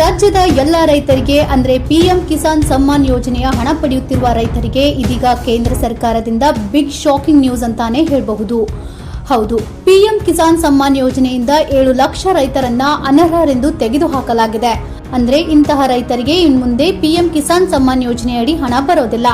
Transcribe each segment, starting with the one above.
ರಾಜ್ಯದ ಎಲ್ಲ ರೈತರಿಗೆ, ಅಂದ್ರೆ ಪಿಎಂ ಕಿಸಾನ್ ಸಮ್ಮಾನ್ ಯೋಜನೆಯ ಹಣ ಪಡೆಯುತ್ತಿರುವ ರೈತರಿಗೆ ಇದೀಗ ಕೇಂದ್ರ ಸರ್ಕಾರದಿಂದ ಬಿಗ್ ಶಾಕಿಂಗ್ ನ್ಯೂಸ್ ಅಂತಾನೆ ಹೇಳಬಹುದು. ಹೌದು, ಪಿಎಂ ಕಿಸಾನ್ ಸಮ್ಮಾನ್ ಯೋಜನೆಯಿಂದ ಏಳು ಲಕ್ಷ ರೈತರನ್ನ ಅನರ್ಹರೆಂದು ತೆಗೆದುಹಾಕಲಾಗಿದೆ. ಅಂದ್ರೆ ಇಂತಹ ರೈತರಿಗೆ ಇನ್ಮುಂದೆ ಪಿಎಂ ಕಿಸಾನ್ ಸಮ್ಮಾನ್ ಯೋಜನೆಯಡಿ ಹಣ ಬರೋದಿಲ್ಲ.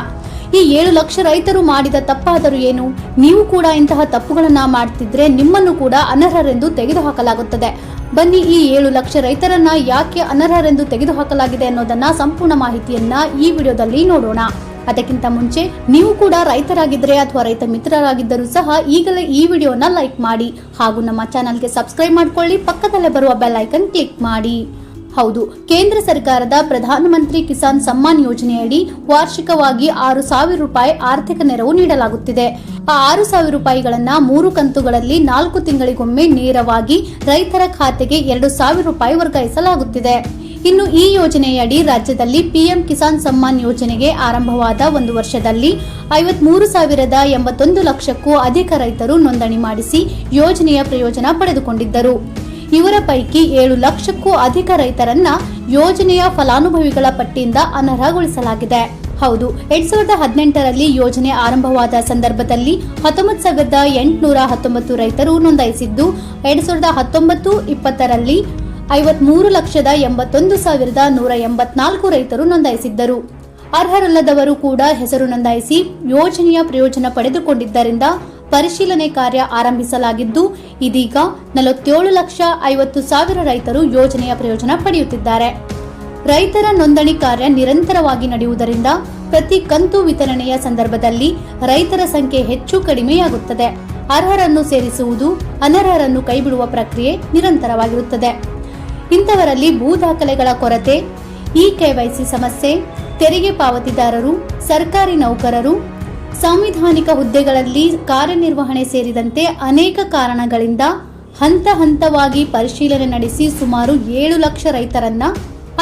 ಈ ಏಳು ಲಕ್ಷ ರೈತರು ಮಾಡಿದ ತಪ್ಪಾದರೂ ಏನು? ನೀವು ಕೂಡ ಇಂತಹ ತಪ್ಪುಗಳನ್ನ ಮಾಡ್ತಿದ್ರೆ ನಿಮ್ಮನ್ನು ಕೂಡ ಅನರ್ಹರೆಂದು ತೆಗೆದುಹಾಕಲಾಗುತ್ತದೆ. ಬನ್ನಿ ಈ ಏಳು ಲಕ್ಷ ರೈತರನ್ನ ಯಾಕೆ ಅನರ್ಹರೆಂದು ತೆಗೆದುಹಾಕಲಾಗಿದೆ ಅನ್ನೋದನ್ನ ಸಂಪೂರ್ಣ ಮಾಹಿತಿಯನ್ನ ಈ ವಿಡಿಯೋದಲ್ಲಿ ನೋಡೋಣ. ಅದಕ್ಕಿಂತ ಮುಂಚೆ ನೀವು ಕೂಡ ರೈತರಾಗಿದ್ದರೆ ಅಥವಾ ರೈತ ಮಿತ್ರರಾಗಿದ್ದರೂ ಸಹ ಈಗಲೇ ಈ ವಿಡಿಯೋನ ಲೈಕ್ ಮಾಡಿ ಹಾಗೂ ನಮ್ಮ ಚಾನಲ್ಗೆ ಸಬ್ಸ್ಕ್ರೈಬ್ ಮಾಡ್ಕೊಳ್ಳಿ. ಪಕ್ಕದಲ್ಲೇ ಬರುವ ಬೆಲ್ ಐಕನ್ ಕ್ಲಿಕ್ ಮಾಡಿ. ಹೌದು, ಕೇಂದ್ರ ಸರ್ಕಾರದ ಪ್ರಧಾನಮಂತ್ರಿ ಕಿಸಾನ್ ಸಮ್ಮಾನ್ ಯೋಜನೆಯಡಿ ವಾರ್ಷಿಕವಾಗಿ ಆರು ಸಾವಿರ ರೂಪಾಯಿ ಆರ್ಥಿಕ ನೆರವು ನೀಡಲಾಗುತ್ತಿದೆ. ಆ ಆರು ಸಾವಿರ ರೂಪಾಯಿಗಳನ್ನ ಮೂರು ಕಂತುಗಳಲ್ಲಿ ನಾಲ್ಕು ತಿಂಗಳಿಗೊಮ್ಮೆ ನೇರವಾಗಿ ರೈತರ ಖಾತೆಗೆ ಎರಡು ಸಾವಿರ ರೂಪಾಯಿ ವರ್ಗಾಯಿಸಲಾಗುತ್ತಿದೆ. ಇನ್ನು ಈ ಯೋಜನೆಯಡಿ ರಾಜ್ಯದಲ್ಲಿ ಪಿಎಂ ಕಿಸಾನ್ ಸಮ್ಮಾನ್ ಯೋಜನೆಗೆ ಆರಂಭವಾದ ಒಂದು ವರ್ಷದಲ್ಲಿ ಐವತ್ಮೂರು ಸಾವಿರದ ಎಂಬತ್ತೊಂದು ಲಕ್ಷಕ್ಕೂ ಅಧಿಕ ರೈತರು ನೋಂದಣಿ ಮಾಡಿಸಿ ಯೋಜನೆಯ ಪ್ರಯೋಜನ ಪಡೆದುಕೊಂಡಿದ್ದರು. ಇವರ ಪೈಕಿ ಏಳು ಲಕ್ಷಕ್ಕೂ ಅಧಿಕ ರೈತರನ್ನ ಯೋಜನೆಯ ಫಲಾನುಭವಿಗಳ ಪಟ್ಟಿಯಿಂದ ಅನರ್ಹಗೊಳಿಸಲಾಗಿದೆ. ಹೌದು, ಎರಡ್ ಸಾವಿರದ ಹದಿನೆಂಟರಲ್ಲಿ ಯೋಜನೆ ಆರಂಭವಾದ ಸಂದರ್ಭದಲ್ಲಿ ಹತ್ತೊಂಬತ್ತು ಸಾವಿರದ ಎಂಟುನೂರ ಹತ್ತೊಂಬತ್ತು ರೈತರು ನೋಂದಾಯಿಸಿದ್ದು, ಎರಡ್ ಸಾವಿರದ ಹತ್ತೊಂಬತ್ತು ಇಪ್ಪತ್ತರಲ್ಲಿ ಐವತ್ಮೂರು ಲಕ್ಷದ ಎಂಬತ್ತೊಂದು ಸಾವಿರದ ನೂರ ಎಂಬತ್ನಾಲ್ಕು ರೈತರು ನೋಂದಾಯಿಸಿದ್ದರು. ಅರ್ಹರಲ್ಲದವರು ಕೂಡ ಹೆಸರು ನೋಂದಾಯಿಸಿ ಯೋಜನೆಯ ಪ್ರಯೋಜನ ಪಡೆದುಕೊಂಡಿದ್ದರಿಂದ ಪರಿಶೀಲನೆ ಕಾರ್ಯ ಆರಂಭಿಸಲಾಗಿದ್ದು, ಇದೀಗ ನಲವತ್ತೇಳು ಲಕ್ಷ ಐವತ್ತು ಸಾವಿರ ರೈತರು ಯೋಜನೆಯ ಪ್ರಯೋಜನ ಪಡೆಯುತ್ತಿದ್ದಾರೆ. ರೈತರ ನೋಂದಣಿ ಕಾರ್ಯ ನಿರಂತರವಾಗಿ ನಡೆಯುವುದರಿಂದ ಪ್ರತಿ ಕಂತು ವಿತರಣೆಯ ಸಂದರ್ಭದಲ್ಲಿ ರೈತರ ಸಂಖ್ಯೆ ಹೆಚ್ಚು ಕಡಿಮೆಯಾಗುತ್ತದೆ. ಅರ್ಹರನ್ನು ಸೇರಿಸುವುದು ಅನರ್ಹರನ್ನು ಕೈಬಿಡುವ ಪ್ರಕ್ರಿಯೆ ನಿರಂತರವಾಗಿರುತ್ತದೆ. ಇಂಥವರಲ್ಲಿ ಭೂ ದಾಖಲೆಗಳ ಕೊರತೆ, ಇ ಕೆವೈಸಿ ಸಮಸ್ಯೆ, ತೆರಿಗೆ ಪಾವತಿದಾರರು, ಸರ್ಕಾರಿ ನೌಕರರು ಸಾಂವಿಧಾನಿಕ ಹುದ್ದೆಗಳಲ್ಲಿ ಕಾರ್ಯನಿರ್ವಹಣೆ ಸೇರಿದಂತೆ ಅನೇಕ ಕಾರಣಗಳಿಂದ ಹಂತ ಹಂತವಾಗಿ ಪರಿಶೀಲನೆ ನಡೆಸಿ ಸುಮಾರು ಏಳು ಲಕ್ಷ ರೈತರನ್ನ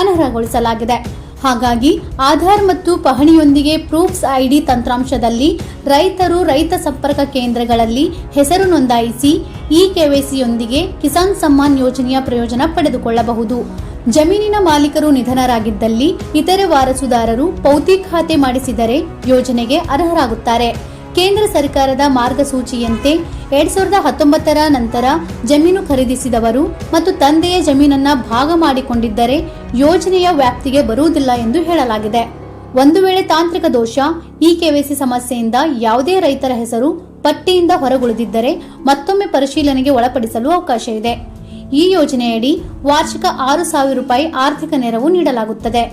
ಅನರ್ಹಗೊಳಿಸಲಾಗಿದೆ. ಹಾಗಾಗಿ ಆಧಾರ್ ಮತ್ತು ಪಹಣಿಯೊಂದಿಗೆ ಪ್ರೂಫ್ಸ್ ಐಡಿ ತಂತ್ರಾಂಶದಲ್ಲಿ ರೈತರು ರೈತ ಸಂಪರ್ಕ ಕೇಂದ್ರಗಳಲ್ಲಿ ಹೆಸರು ನೋಂದಾಯಿಸಿ ಇ ಕೆವೈಸಿಯೊಂದಿಗೆ ಕಿಸಾನ್ ಸಮ್ಮಾನ್ ಯೋಜನೆಯ ಪ್ರಯೋಜನ ಪಡೆದುಕೊಳ್ಳಬಹುದು. ಜಮೀನಿನ ಮಾಲೀಕರು ನಿಧನರಾಗಿದ್ದಲ್ಲಿ ಇತರೆ ವಾರಸುದಾರರು ಪೌತಿ ಖಾತೆ ಮಾಡಿಸಿದರೆ ಯೋಜನೆಗೆ ಅರ್ಹರಾಗುತ್ತಾರೆ. ಕೇಂದ್ರ ಸರ್ಕಾರದ ಮಾರ್ಗಸೂಚಿಯಂತೆ ಎರಡ್ ಸಾವಿರದ ಹತ್ತೊಂಬತ್ತರ ನಂತರ ಜಮೀನು ಖರೀದಿಸಿದವರು ಮತ್ತು ತಂದೆಯ ಜಮೀನನ್ನ ಭಾಗ ಮಾಡಿಕೊಂಡಿದ್ದರೆ ಯೋಜನೆಯ ವ್ಯಾಪ್ತಿಗೆ ಬರುವುದಿಲ್ಲ ಎಂದು ಹೇಳಲಾಗಿದೆ. ಒಂದು ವೇಳೆ ತಾಂತ್ರಿಕ ದೋಷ, ಈ ಕೆವೈಸಿ ಸಮಸ್ಯೆಯಿಂದ ಯಾವುದೇ ರೈತರ ಹೆಸರು ಪಟ್ಟಿಯಿಂದ ಹೊರಗುಳಿದಿದ್ದರೆ ಮತ್ತೊಮ್ಮೆ ಪರಿಶೀಲನೆಗೆ ಒಳಪಡಿಸಲು ಅವಕಾಶ ಇದೆ ಈ ಯೋಜನೆಯಡಿ ವಾರ್ಷಿಕ ಆರು ಸಾವಿರ ರೂಪಾಯಿ ಆರ್ಥಿಕ ನೆರವು ನೀಡಲಾಗುತ್ತದೆ.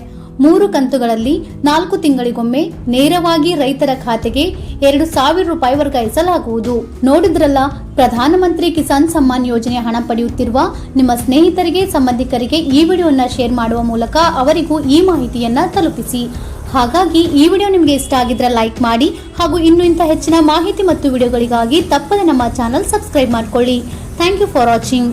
ಮೂರು ಕಂತುಗಳಲ್ಲಿ ನಾಲ್ಕು ತಿಂಗಳಿಗೊಮ್ಮೆ ನೇರವಾಗಿ ರೈತರ ಖಾತೆಗೆ ಎರಡು ಸಾವಿರ ರೂಪಾಯಿ ವರ್ಗಾಯಿಸಲಾಗುವುದು. ನೋಡಿದ್ರಲ್ಲ, ಪ್ರಧಾನಮಂತ್ರಿ ಕಿಸಾನ್ ಸಮ್ಮಾನ್ ಯೋಜನೆ ಹಣ ಪಡೆಯುತ್ತಿರುವ ನಿಮ್ಮ ಸ್ನೇಹಿತರಿಗೆ, ಸಂಬಂಧಿಕರಿಗೆ ಈ ವಿಡಿಯೋನ ಶೇರ್ ಮಾಡುವ ಮೂಲಕ ಅವರಿಗೂ ಈ ಮಾಹಿತಿಯನ್ನ ತಲುಪಿಸಿ. ಹಾಗಾಗಿ ಈ ವಿಡಿಯೋ ನಿಮಗೆ ಇಷ್ಟ ಆಗಿದ್ರೆ ಲೈಕ್ ಮಾಡಿ ಹಾಗೂ ಇನ್ನು ಇಂಥ ಹೆಚ್ಚಿನ ಮಾಹಿತಿ ಮತ್ತು ವಿಡಿಯೋಗಳಿಗಾಗಿ ತಪ್ಪದೆ ನಮ್ಮ ಚಾನಲ್ ಸಬ್ಸ್ಕ್ರೈಬ್ ಮಾಡಿಕೊಳ್ಳಿ. Thank you for watching.